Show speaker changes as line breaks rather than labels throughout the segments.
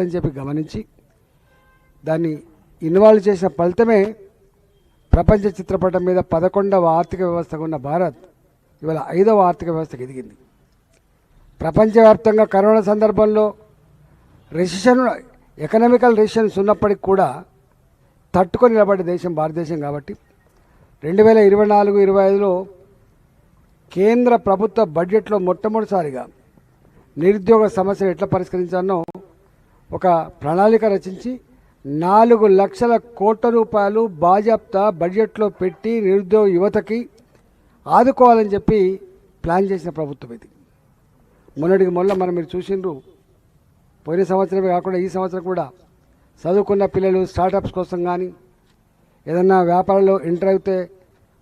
అని చెప్పి గమనించి దాన్ని ఇన్వాల్వ్ చేసిన ఫలితమే ప్రపంచ చిత్రపటం మీద పదకొండవ ఆర్థిక వ్యవస్థగా ఉన్న భారత్ ఇవాళ ఐదవ ఆర్థిక వ్యవస్థకు ఎదిగింది. ప్రపంచవ్యాప్తంగా కరోనా సందర్భంలో రెసిషన్ ఎకనామికల్ రెసిషన్స్ ఉన్నప్పటికీ కూడా తట్టుకొని నిలబడే దేశం భారతదేశం కాబట్టి రెండు వేల ఇరవై నాలుగు ఇరవై ఐదులో కేంద్ర ప్రభుత్వ బడ్జెట్లో మొట్టమొదటిసారిగా నిరుద్యోగ సమస్యను ఎట్లా పరిష్కరించానో ఒక ప్రణాళిక రచించి నాలుగు లక్షల కోట్ల రూపాయలు బాజాప్తా బడ్జెట్లో పెట్టి నిరుద్యోగ యువతకి ఆదుకోవాలని చెప్పి ప్లాన్ చేసిన ప్రభుత్వం ఇది. మొన్నటికి మొన్న మనం మీరు చూసిండ్రు. పోయిన సంవత్సరమే కాకుండా ఈ సంవత్సరం కూడా చదువుకున్న పిల్లలు స్టార్టప్స్ కోసం కానీ ఏదన్నా వ్యాపారంలో ఎంటర్ అయితే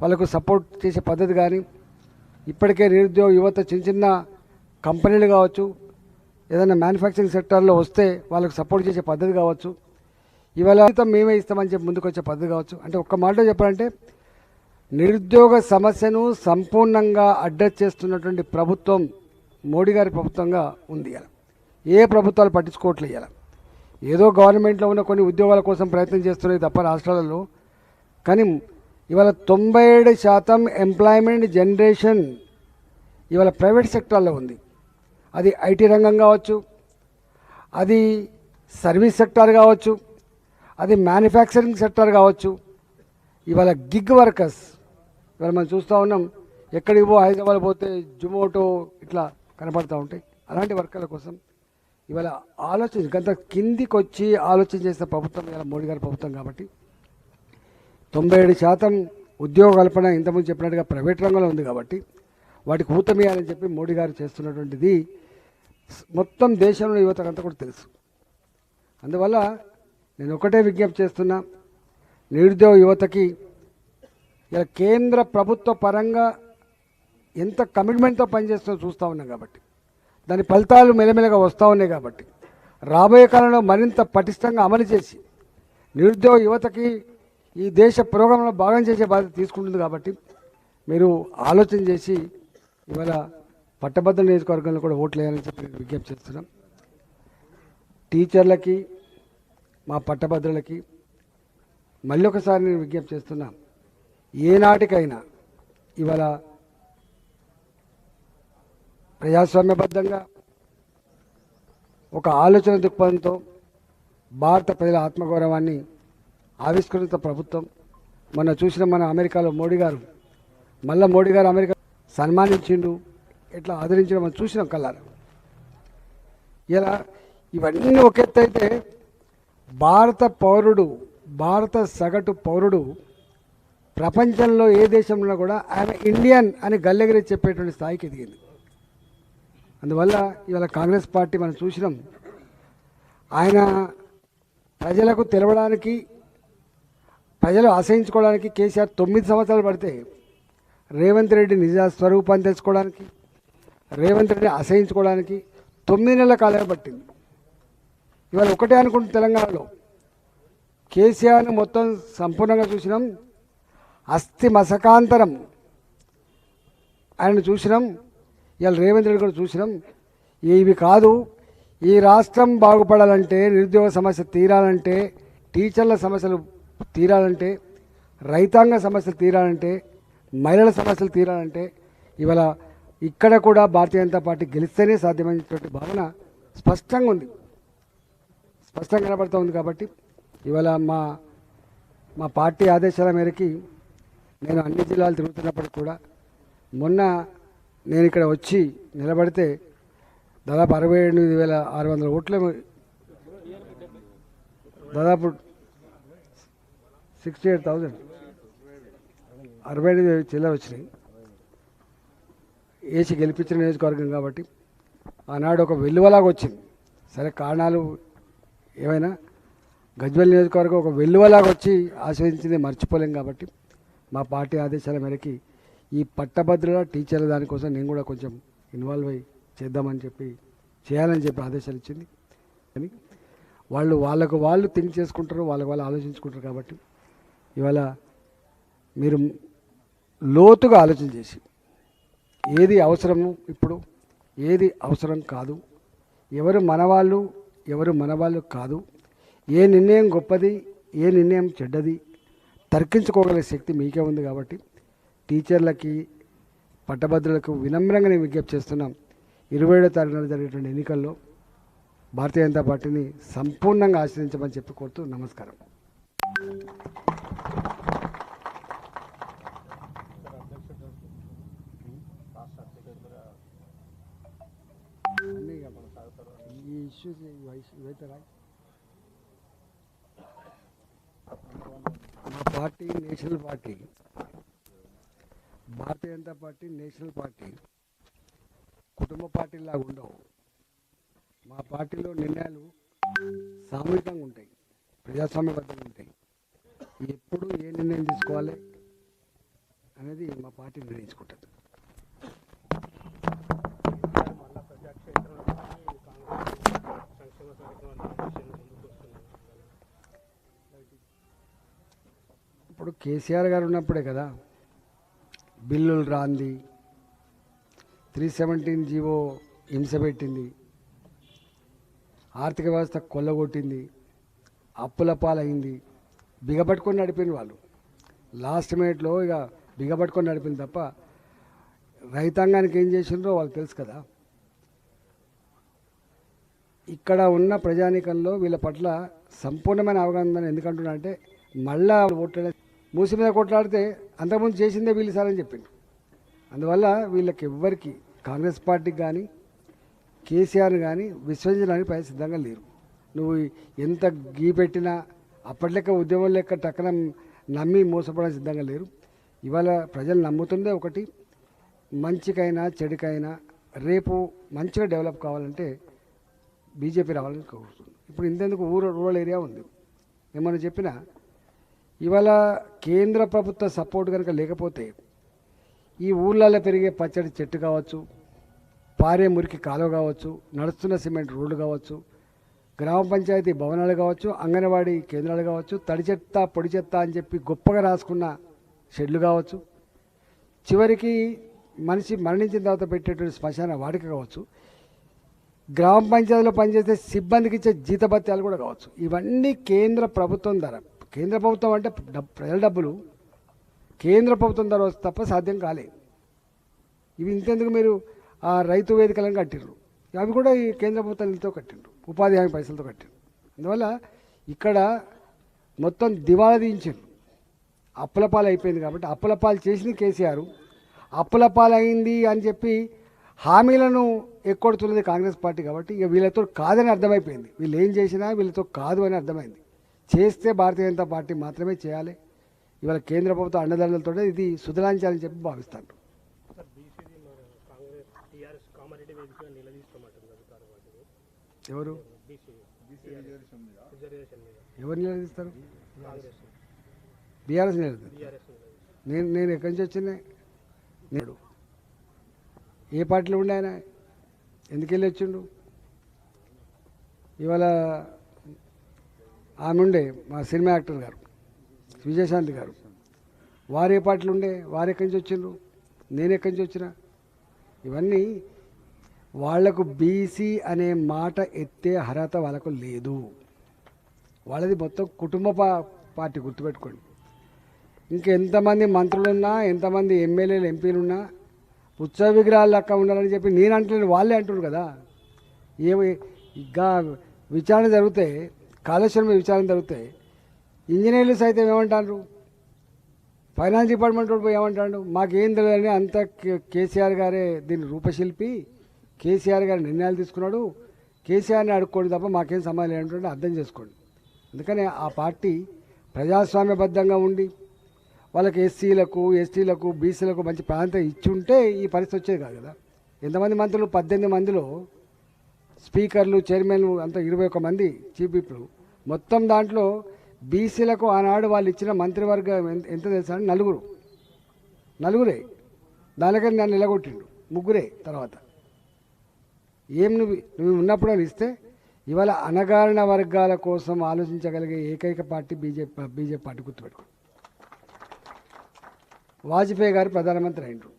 వాళ్ళకు సపోర్ట్ చేసే పద్ధతి కానీ ఇప్పటికే నిరుద్యోగ యువత చిన్న చిన్న కంపెనీలు కావచ్చు ఏదైనా మ్యానుఫ్యాక్చరింగ్ సెక్టార్లో వస్తే వాళ్ళకి సపోర్ట్ చేసే పద్ధతి కావచ్చు. ఇవాళ జీతం మేమే ఇస్తామని చెప్పి ముందుకు వచ్చే పద్ధతి కావచ్చు. అంటే ఒక్క మాట చెప్పాలంటే నిరుద్యోగ సమస్యను సంపూర్ణంగా అడ్రస్ చేస్తున్నటువంటి ప్రభుత్వం మోడీ గారి ప్రభుత్వంగా ఉంది ఇలా ఏ ప్రభుత్వాలు పట్టించుకోవట్లేదు ఇలా ఏదో గవర్నమెంట్లో ఉన్న కొన్ని ఉద్యోగాల కోసం ప్రయత్నం చేస్తున్నాయి తప్ప రాష్ట్రాలలో. కానీ ఇవాళ తొంభై ఏడు శాతం ఎంప్లాయ్మెంట్ జనరేషన్ ఇవాళ ప్రైవేట్ సెక్టార్లో ఉంది. అది ఐటీ రంగం కావచ్చు అది సర్వీస్ సెక్టార్ కావచ్చు అది మ్యానుఫ్యాక్చరింగ్ సెక్టార్ కావచ్చు. ఇవాళ గిగ్ వర్కర్స్ ఇవాళ మనం చూస్తూ ఉన్నాం ఎక్కడికి పో హైదరాబాద్ పోతే జొమాటో ఇట్లా కనపడుతూ ఉంటాయి. అలాంటి వర్కర్ల కోసం ఇవాళ ఆలోచన గంత కిందికి వచ్చి ఆలోచన చేసిన ప్రభుత్వం ఇవాళ మోడీ గారి ప్రభుత్వం కాబట్టి తొంభై ఏడు శాతం ఉద్యోగ కల్పన ఇంతకుముందు చెప్పినట్టుగా ప్రైవేట్ రంగంలో ఉంది కాబట్టి వాటికి ఊతమేయాలని చెప్పి మోడీ గారు చేస్తున్నటువంటిది మొత్తం దేశంలో యువతకంతా కూడా తెలుసు. అందువల్ల నేను ఒకటే విజ్ఞప్తి చేస్తున్నా నిరుద్యోగ యువతకి ఇలా కేంద్ర ప్రభుత్వ పరంగా ఎంత కమిట్మెంట్తో పనిచేస్తుందో చూస్తూ ఉన్నాం కాబట్టి దాని ఫలితాలు మెల్లమెల్లగా వస్తూ ఉన్నాయి కాబట్టి రాబోయే కాలంలో మరింత పటిష్టంగా అమలు చేసి నిరుద్యోగ యువతకి ఈ దేశ ప్రోగ్రాంలో భాగం చేసే బాధ్యత తీసుకుంటుంది కాబట్టి మీరు ఆలోచన చేసి ఇవాళ పట్టభద్ర నియోజకవర్గంలో కూడా ఓట్లు వేయాలని చెప్పి విజ్ఞప్తి చేస్తున్నాం. టీచర్లకి మా పట్టభద్రులకి మళ్ళీ ఒకసారి నేను విజ్ఞప్తి చేస్తున్నా ఏనాటికైనా ఇవాళ ప్రజాస్వామ్యబద్ధంగా ఒక ఆలోచన దృక్పథంతో భారత ప్రజల ఆత్మగౌరవాన్ని ఆవిష్కృత ప్రభుత్వం మొన్న చూసిన మన అమెరికాలో మోడీ గారు మళ్ళా మోడీ గారు అమెరికా సన్మానించిండు. ఇట్లా ఆదరించడం మనం చూసినాం కల్లారు? ఇలా ఇవన్నీ ఒక ఎత్తు అయితే భారత పౌరుడు భారత సగటు పౌరుడు ప్రపంచంలో ఏ దేశంలో కూడా ఆయన ఇండియన్ అని గల్లెగిరి చెప్పేటువంటి స్థాయికి ఎదిగింది. అందువల్ల ఇవాళ కాంగ్రెస్ పార్టీ మనం చూసినాం. ఆయన ప్రజలకు తెలవడానికి ప్రజలు ఆశయించుకోవడానికి కేసీఆర్ తొమ్మిది సంవత్సరాలు పడితే రేవంత్ రెడ్డి నిజ స్వరూపాన్ని తెలుసుకోవడానికి రేవంత్ రెడ్డి అసహించుకోవడానికి తొమ్మిది నెలల కాలం పట్టింది. ఇవాళ ఒకటే అనుకుంటుంది తెలంగాణలో. కేసీఆర్ని మొత్తం సంపూర్ణంగా చూసినాం. అస్థి మసకాంతరం ఆయన చూసినాం. ఇవాళ రేవంత్ రెడ్డి కూడా చూసినాం. ఇవి కాదు. ఈ రాష్ట్రం బాగుపడాలంటే నిరుద్యోగ సమస్య తీరాలంటే టీచర్ల సమస్యలు తీరాలంటే రైతాంగ సమస్యలు తీరాలంటే మహిళల సమస్యలు తీరాలంటే ఇవాళ ఇక్కడ కూడా భారతీయ జనతా పార్టీ గెలిస్తేనే సాధ్యమైనటువంటి భావన స్పష్టంగా ఉంది. స్పష్టంగా కనబడుతూ ఉంది కాబట్టి ఇవాళ మా మా పార్టీ ఆదేశాల మేరకి నేను అన్ని జిల్లాలు తిరుగుతున్నప్పటికి కూడా మొన్న నేను ఇక్కడ వచ్చి నిలబడితే దాదాపు అరవై ఎనిమిది వేల ఆరు వందల ఓట్ల దాదాపు సిక్స్టీ ఎయిట్ థౌజండ్ అరవై ఎనిమిది చిల్లర వచ్చినాయి. వేసి గెలిపించిన నియోజకవర్గం కాబట్టి ఆనాడు ఒక వెల్లువలాగా వచ్చింది. సరే కారణాలు ఏమైనా? గజ్వెల్ నియోజకవర్గం ఒక వెల్లువలాగా వచ్చి ఆస్వాదించింది మర్చిపోలేం కాబట్టి మా పార్టీ ఆదేశాల మేరకి ఈ పట్టభద్రుల టీచర్ల దానికోసం నేను కూడా కొంచెం ఇన్వాల్వ్ అయ్యి చేద్దామని చెప్పి చేయాలని చెప్పి ఆదేశాలు ఇచ్చింది. కానీ వాళ్ళు వాళ్ళకు వాళ్ళు థింక్ చేసుకుంటారు వాళ్ళకు వాళ్ళు ఆలోచించుకుంటారు కాబట్టి ఇవాళ మీరు లోతుగా ఆలోచన చేసి ఏది అవసరము ఇప్పుడు? ఏది అవసరం కాదు. ఎవరు మనవాళ్ళు ఎవరు మనవాళ్ళు కాదు. ఏ నిర్ణయం గొప్పది ఏ నిర్ణయం చెడ్డది? తర్కించుకోగలిగే శక్తి మీకే ఉంది కాబట్టి టీచర్లకి పట్టభద్రులకు వినమ్రంగా నేను విజ్ఞప్తి చేస్తున్నాం. ఇరవై ఏడో తారీఖున జరిగేటువంటి ఎన్నికల్లో భారతీయ జనతా పార్టీని సంపూర్ణంగా ఆశ్రయించమని చెప్పి కోరుతూ నమస్కారం. ఈ ఇష్యూస్ the right? మా party national party. Bharatiya Janata party national party. కుటుంబ పార్టీలాగా ఉండవు. మా పార్టీలో నిర్ణయాలు సామూహికంగా ఉంటాయి. ప్రజాస్వామ్యబద్ధంగా ఉంటాయి. ఎప్పుడు ఏ నిర్ణయం తీసుకోవాలి అనేది మా పార్టీ నిర్ణయించుకుంటుంది
మళ్ళా ప్రజాక్షేత్రంలో కాంగ్రెస్ సంక్షేమ కార్యక్రమాలు విషయంలో ముందుకు వస్తున్నారు
ఇప్పుడు కేసీఆర్ గారు ఉన్నప్పుడే కదా బిల్లులు రాంది. త్రీ సెవెంటీన్ జీవో హింస పెట్టింది. ఆర్థిక వ్యవస్థ కొల్లగొట్టింది. అప్పుల పాలైంది. బిగపట్టుకొని నడిపింది వాళ్ళు. లాస్ట్ మినిట్లో ఇక బిగపట్టుకొని నడిపింది తప్ప రైతాంగానికి ఏం చేసిండ్రో వాళ్ళకి తెలుసు కదా. ఇక్కడ ఉన్న ప్రజానీకంలో వీళ్ళ పట్ల సంపూర్ణమైన అవగాహన ఉందని ఎందుకంటున్నా అంటే మళ్ళా ఓట్ల మూసి మీద కొట్లాడితే అంతకుముందు చేసిందే వీళ్ళు సార్ అని చెప్పిండు. అందువల్ల వీళ్ళకి ఎవ్వరికి కాంగ్రెస్ పార్టీకి కానీ కేసీఆర్ కానీ విశ్వసించడానికి పై సిద్ధంగా లేరు. నువ్వు ఎంత గీ పెట్టినా అప్పటి లెక్క ఉద్యమం లెక్క టక్కన నమ్మి మోసపోవడానికి సిద్ధంగా లేరు. ఇవాళ ప్రజలు నమ్ముతుందే ఒకటి. మంచికైనా చెడుకైనా రేపు మంచిగా డెవలప్ కావాలంటే బీజేపీ రావాలని కోరుతుంది. ఇప్పుడు ఇంతెందుకు ఊరు రూరల్ ఏరియా ఉంది. ఏమని చెప్పిన ఇవాళ కేంద్ర ప్రభుత్వ సపోర్ట్ కనుక లేకపోతే ఈ ఊళ్ళల్లో పెరిగే పచ్చడి చెట్టు కావచ్చు పారే మురికి కాలువ కావచ్చు నడుస్తున్న సిమెంట్ రోడ్లు కావచ్చు గ్రామ పంచాయతీ భవనాలు కావచ్చు అంగన్వాడీ కేంద్రాలు కావచ్చు తడి చెత్త పొడి చెత్త అని చెప్పి గొప్పగా రాసుకున్న షెడ్లు కావచ్చు చివరికి మనిషి మరణించిన తర్వాత పెట్టేటువంటి శ్మశాన వాడిక కావచ్చు గ్రామ పంచాయతీలో పనిచేసే సిబ్బందికి ఇచ్చే జీతభత్యాలు కూడా కావచ్చు. ఇవన్నీ కేంద్ర ప్రభుత్వం ధర. కేంద్ర ప్రభుత్వం అంటే ప్రజల డబ్బులు. కేంద్ర ప్రభుత్వం ధర తప్ప సాధ్యం కాలేదు ఇవి ఇంతెందుకు మీరు ఆ రైతు వేదికలను కట్టిండ్రు అవి కూడా ఈ కేంద్ర ప్రభుత్వం నిధులతో కట్టిండ్రు ఉపాధి హామీ పైసలతో కట్టిండ్రు అందువల్ల ఇక్కడ మొత్తం దివాలా దించారు అప్పుల పాలు అయిపోయింది కాబట్టి అప్పుల పాలు చేసింది కేసీఆర్. అప్పుల పాలు అయింది అని చెప్పి హామీలను ఎక్కొడుతున్నది కాంగ్రెస్ పార్టీ కాబట్టి ఇక వీళ్ళతో కాదని అర్థమైపోయింది. వీళ్ళు ఏం చేసినా వీళ్ళతో కాదు అని అర్థమైంది. చేస్తే భారతీయ జనతా పార్టీ మాత్రమే చేయాలి. ఇవాళ కేంద్ర ప్రభుత్వ అండదండలతో ఇది సుధలాంచాలని చెప్పి భావిస్తాను ఎవరు? ఎవరు నిలదీస్తారు? బీఆర్ఎస్ నిలదీస్తారు. నేను నేను ఎక్కడి నుంచి వచ్చిందే? నేడు ఏ పార్టీలో ఉండే ఆయన? ఎందుకు వెళ్ళి వచ్చిండు? ఇవాళ ఆమె ఉండే మా సినిమా యాక్టర్ గారు విజయశాంతి గారు. వారు ఏ పార్టీలు ఉండే? వారు ఎక్కడి నుంచి వచ్చిండ్రు? నేను ఎక్కడి నుంచి వచ్చిన? ఇవన్నీ వాళ్ళకు బీసీ అనే మాట ఎత్తే అర్హత వాళ్ళకు లేదు. వాళ్ళది మొత్తం కుటుంబ పా పార్టీ గుర్తుపెట్టుకోండి. ఇంకెంతమంది మంత్రులున్నా ఎంతమంది ఎమ్మెల్యేలు ఎంపీలున్నా ఉత్సవ విగ్రహాలు లెక్క ఉండాలని చెప్పి నేను అంటలేను వాళ్ళే అంటున్నారు కదా. ఏమి ఇంకా విచారణ జరిగితే కాళేశ్వరం విచారణ జరిగితే ఇంజనీర్లు సైతం ఏమంటారు? ఫైనాన్స్ డిపార్ట్మెంట్ వాడు పోయి ఏమంటాడు మాకేం తెలియదని అంత కేసీఆర్ గారే దీని రూపశిల్పి కేసీఆర్ గారు నిర్ణయాలు తీసుకున్నాడు. కేసీఆర్ని అడుక్కోండి తప్ప మాకేం సమాధానం లేదంటే అర్థం చేసుకోండి. అందుకనే ఆ పార్టీ ప్రజాస్వామ్యబద్ధంగా ఉండి వాళ్ళకి ఎస్సీలకు ఎస్టీలకు బీసీలకు మంచి ప్రాంతం ఇచ్చి ఉంటే ఈ పరిస్థితి వచ్చేది కాదు కదా. ఎంతమంది మంత్రులు? పద్దెనిమిది మందిలో స్పీకర్లు చైర్మన్లు అంతా ఇరవై ఒక్క మంది చీఫ్ విప్లు మొత్తం దాంట్లో బీసీలకు ఆనాడు వాళ్ళు ఇచ్చిన మంత్రివర్గం ఎంత- ఎంత తెలుసా? నలుగురు. నలుగురే. దానికని నన్ను నిలగొట్టిండు. ముగ్గురే తర్వాత. ఏం నువ్వు నువ్వు ఉన్నప్పుడు అని ఇస్తే ఇవాళ అణగారిన వర్గాల కోసం ఆలోచించగలిగే ఏకైక పార్టీ బీజేపీ బీజేపీ పార్టీ గుర్తుపెట్టుకో. వాజ్పేయి గారు ప్రధానమంత్రి అయినరు.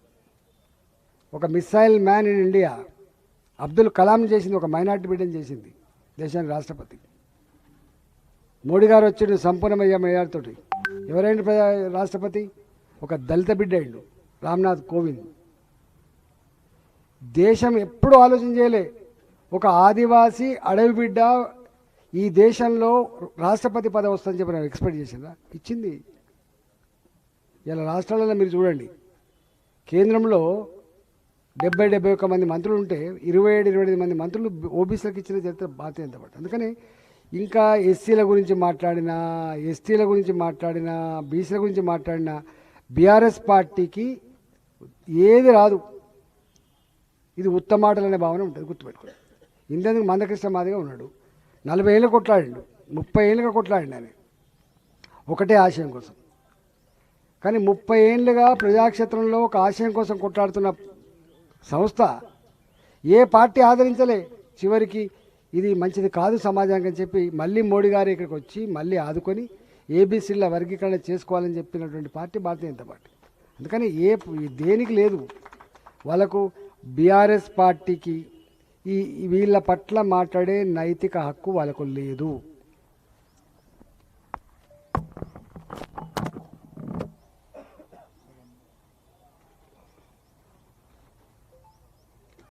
ఒక missile man in India Abdul Kalam చేసింది ఒక మైనార్టీ బిడ్డని చేసింది దేశానికి రాష్ట్రపతి. మోడీ గారు వచ్చిండు సంపూర్ణమయ్య మేయార్తోటి ఎవరైండు ప్రజా రాష్ట్రపతి? ఒక దళిత బిడ్డ అయిండు రామ్నాథ్ కోవింద్. దేశం ఎప్పుడు ఆలోచన చేయలే ఒక ఆదివాసీ అడవి బిడ్డ ఈ దేశంలో రాష్ట్రపతి పదవి వస్తుందని చెప్పి నేను ఎక్స్పెక్ట్ చేసిందా? ఇచ్చింది. ఇలా రాష్ట్రాలలో మీరు చూడండి. కేంద్రంలో డెబ్బై డెబ్బై ఒక్క మంది మంత్రులు ఉంటే ఇరవై ఏడు ఇరవై ఎనిమిది మంది మంత్రులు ఓబీసీలకు ఇచ్చిన చరిత్ర బాధ్యత ఎంత పార్టీ అందుకని ఇంకా ఎస్సీల గురించి మాట్లాడినా ఎస్టీల గురించి మాట్లాడినా బీసీల గురించి మాట్లాడినా బీఆర్ఎస్ పార్టీకి ఏది రాదు. ఇది ఉత్తమాటలు అనే భావన ఉంటుంది గుర్తుపెట్టుకోండి. ఇంతేందుకు మందకృష్ణ మాదిగా ఉన్నాడు. నలభై ఏళ్ళు కొట్లాడిండు. ముప్పై ఏళ్ళుగా కొట్లాడిండు ఆయన. ఒకటే ఆశయం కోసం. కానీ ముప్పై ఏళ్ళుగా ప్రజాక్షేత్రంలో ఒక ఆశయం కోసం కొట్లాడుతున్న సంస్థ ఏ పార్టీ ఆదరించలే? చివరికి ఇది మంచిది కాదు సమాజానికి అని చెప్పి మళ్ళీ మోడీ గారు ఇక్కడికి వచ్చి మళ్ళీ ఆదుకొని ఏబీసీల వర్గీకరణ చేసుకోవాలని చెప్పినటువంటి పార్టీ భారతీయ జనతా పార్టీ. అందుకని ఏ దేనికి లేదు. వాళ్ళకు బీఆర్ఎస్ పార్టీకి ఈ ఈ వీళ్ళ పట్ల మాట్లాడే నైతిక హక్కు వాళ్ళకు లేదు.